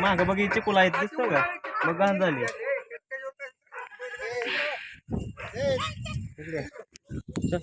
माग बघ चिकुला आहेत दिसतो का? मग घाण झाली. चल.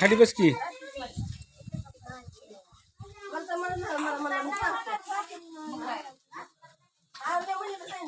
खाली बस की.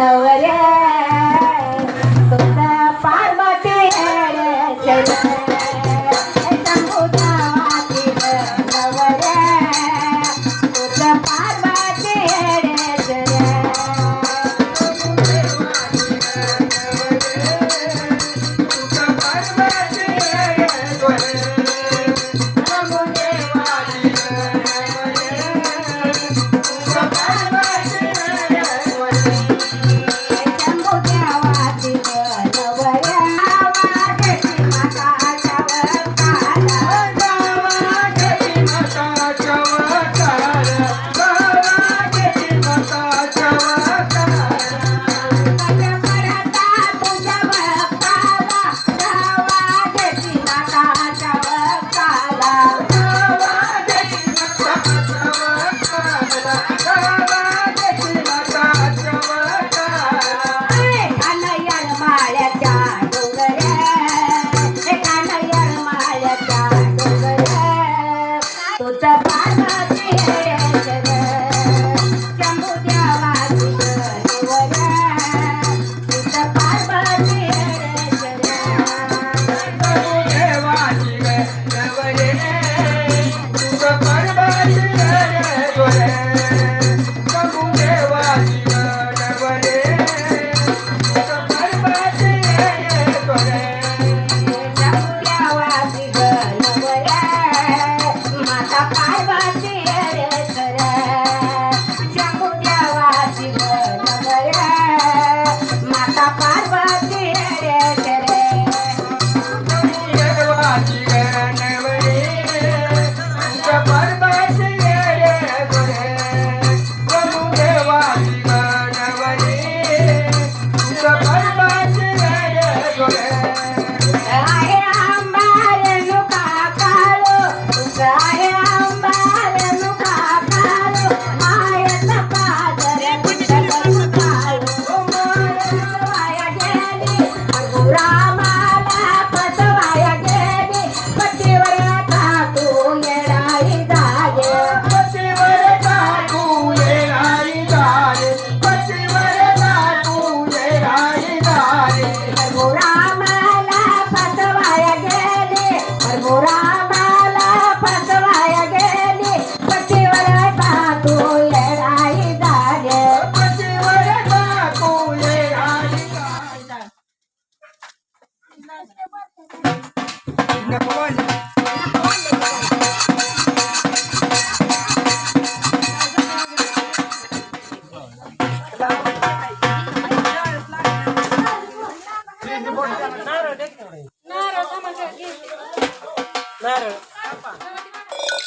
ഉണ്ടാവുക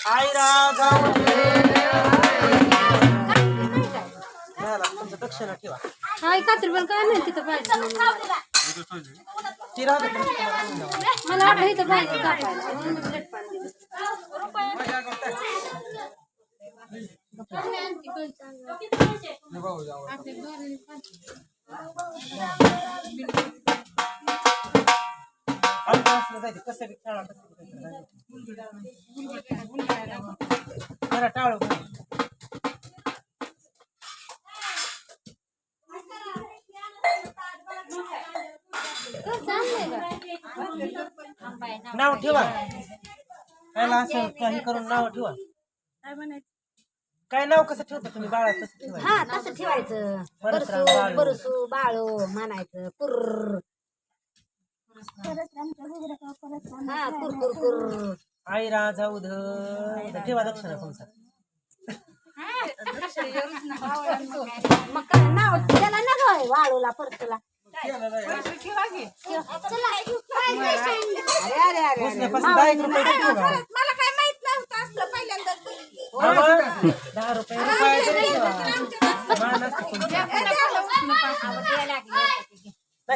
आईरा जाऊ तुमचं दक्षिणा ठेवा हाय कात्री पण काय नाही तिथं पाहिजे. ती तुम्हाला घेऊन जाऊ. मला वाटलं इथं पाहिजे कापायला म्हणून मी प्लेट पाणी दिलं. आमचं असलं जायचं, कसं बी खेळा, कसं बी खेळा. जरा टाळू नाव ठेवा. याला असं काही करून नाव ठेवा. काय नाव कसं ठेवता तुम्ही? बाळा कसं ठेवायचं. हा तसं ठेवायचं. परसराम परसू बाळू. परसू बाळू म्हणायचं. कुर्र हा कुर कुर कुर आई राजा उध ठेवा दक्षिणा तुमचा मग काय नाव त्याला ना गं वाळूला अरे अरे अरे दहा एक रुपये दे ठेवा. मला काय माहीत नव्हतं असलं पहिल्यांदा बाबा, दहा रुपये रुपये तरी ठेवा. मान असतं तुमचं.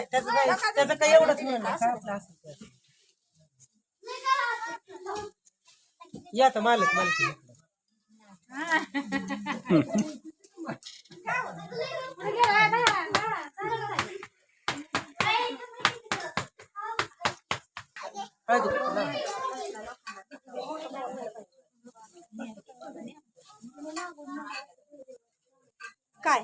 त्याचं काय त्याचं काय एवढंच ते. या तर मालक मालकी काय?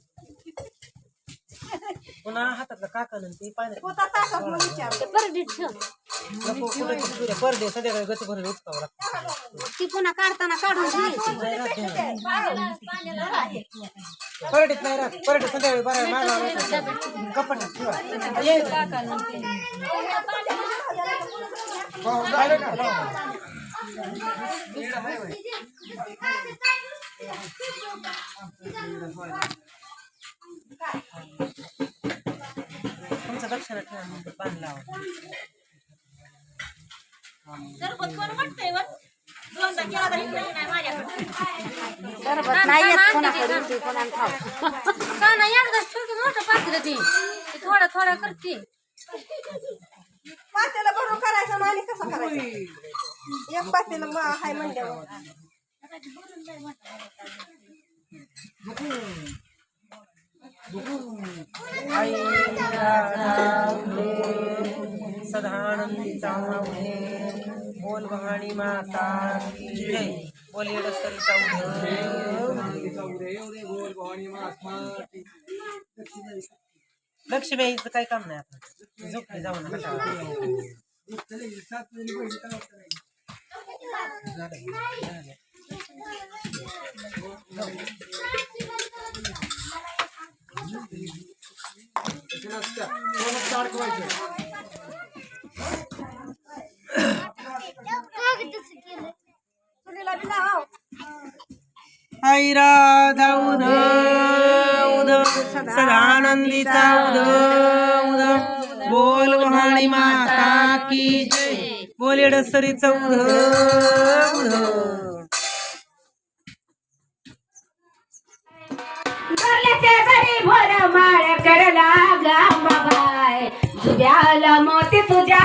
पुन्हा हातातलं काकण ते पाण्यात होता तासात मग विचारलं नको कुठे तुझ्या परदे संध्याकाळी गच भरून लागतं. ती पुन्हा काढताना काढून घ्यायची नाही राहत नाही. परडीत नाही राहत. परडीत संध्याकाळी बरं मागावं ठेवा. ये. तुमचं दक्षिणा ठेवा नंतर पाणी लावा सरबत नाही येत कोणाकडे ती कोणाला खाऊ. का नाही एकदाच ठेवते मोठं पात्र ती. थोडं थोडं करते. पातेला भरून करायचं मग आणि कसं करायचं? एक पातेला हाय म्हणल्यावर. आई सदानंदी चावणे बोल भवानी माता की जय बोल येडसरी लक्ष्मी आईचं काही काम नाही आता. झोपली जाऊ चुलीला आई राधा उद उद सदानंदीचा उद उद बोल भवानी माता की जय. बोल येडसरीचा उद उद भर माळ करला गा बाबाय तुझ्याला मोती तुझ्या